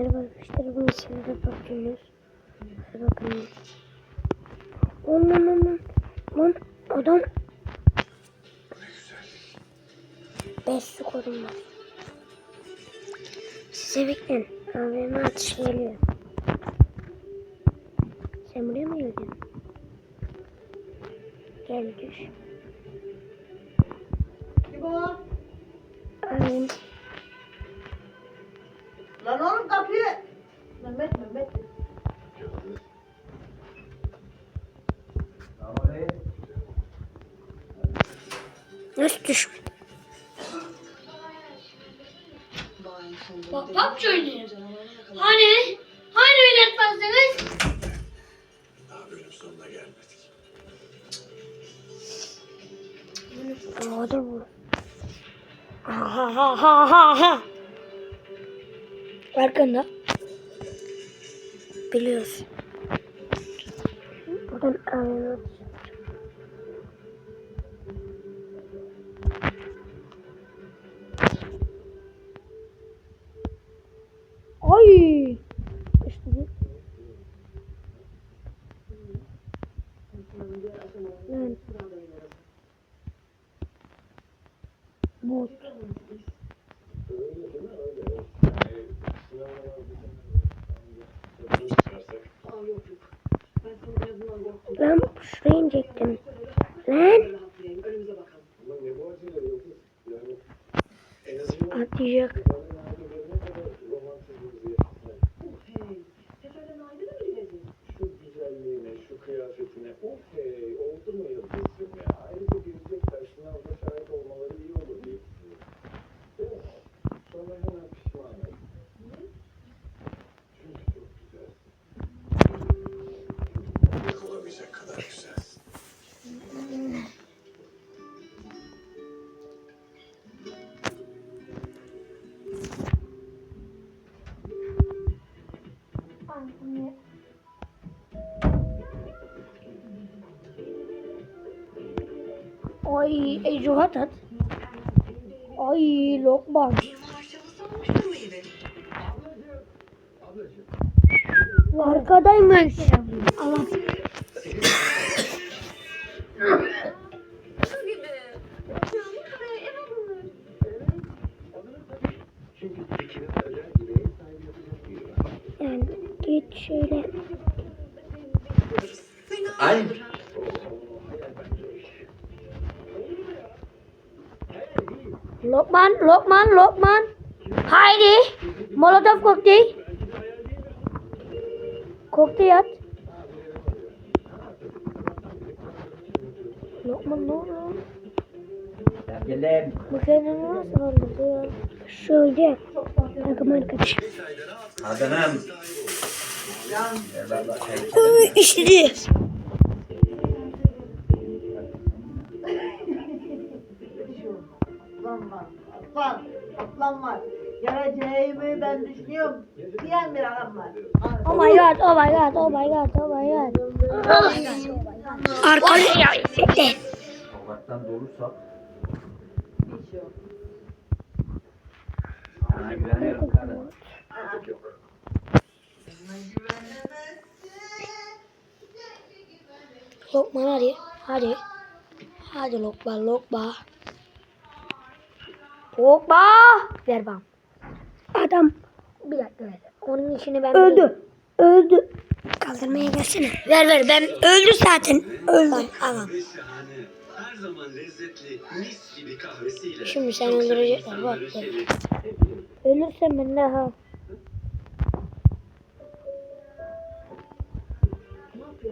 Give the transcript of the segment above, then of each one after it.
Merhaba arkadaşlar bu isimde bakıyoruz. Hadi bakalım. Lan lan. Lan adam. Beş su kodum var. Size bekleyin. AVM atış geliyor. Sen buraya mı geldin? Gel düş. Kim Nasıl düşmüş? Bak PUBG oynuyoruz. Hani? Hani oynatmazdınız? Daha bölüm sonuna gelmedik. Doğru bu. Ha ha ha ha ha. Arkanda. Biliyorsun. Buradan ayağına Bot. Ben şuraya inecektim. Lan Ama Ay Ejuhat at. Ay lokman. Arkadaymış. Allah. Yani git şöyle. Ay. Lokman, Lokman, Lokman. Haydi. Molotov kokteyl. Kokteyl at. Lokman ne oluyor? Bu kendini nasıl anladı ya? Şöyle. Takım arkadaş. Adamım. Uy, işledi. Aslan var. Aslan. Aslan var. Geleceğimi ben düşünüyorum. Diyen bir adam var. Oh my god, oh my god, oh my god, oh my god. Arkadaş ya, bekle. Sokaktan dolursa. Sana güveniyorum kardeşim. Lokman hadi, hadi. Hadi Lokman, Lokman. Lokman. Ver bana. Adam. Bir dakika ver. Onun işini ben Öldü. Öldü. Kaldırmaya gelsene. Ver ver ben öldü zaten. Öldü. Tamam. Ve şahane, her zaman lezzetli, mis gibi kahvesiyle. Şimdi sen öldürecekler, bak. Ölürsem ben ne ha?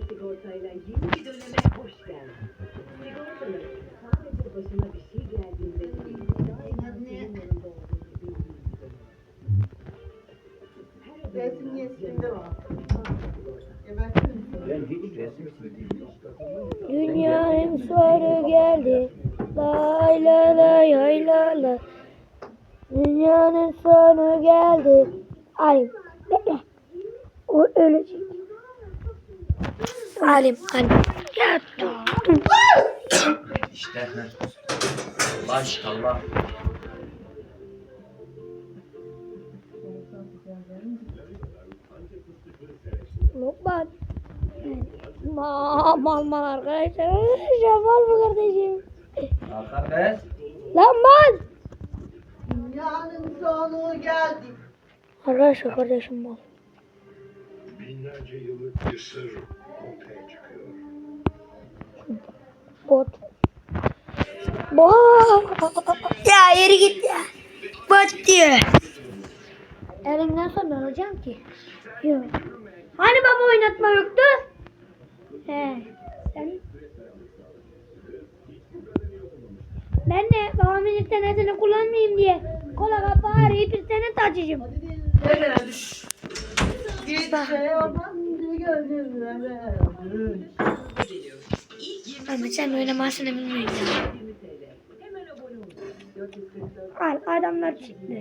Sigortayla yeni bir döneme hoş geldin. Sigortanın sadece başına bir şey Sildim. Dünyanın sonu geldi. Lay la lay ay la la. Dünyanın sonu geldi. Alim. O ölecek. Alim alim. Ya dur. İşte. Maşallah. Mal mal mal arkadaşlar. Ya mal mı kardeşim? Be. Lan mal. Dünyanın sonu geldi. Arkadaşlar kardeşim mal. Binlerce yıllık bir sır ortaya çıkıyor. Bot. Bot. Ya yeri git ya. Bot diyor. Elimden sonra alacağım ki. Yok. Hani baba oynatma yoktu? He. Sen... Ben de babamın internetini kullanmayayım diye kola kapağı arayıp internet açacağım. Git şey orman gönlümlere. Ama sen oynamasını bilmiyorum ya. Al adamlar çıktı.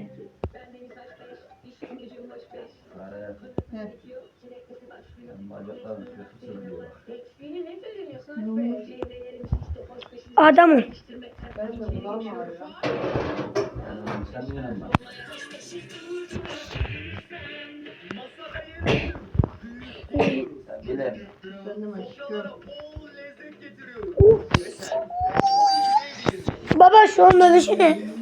Kare. Yani. Baba şu anda bir şey.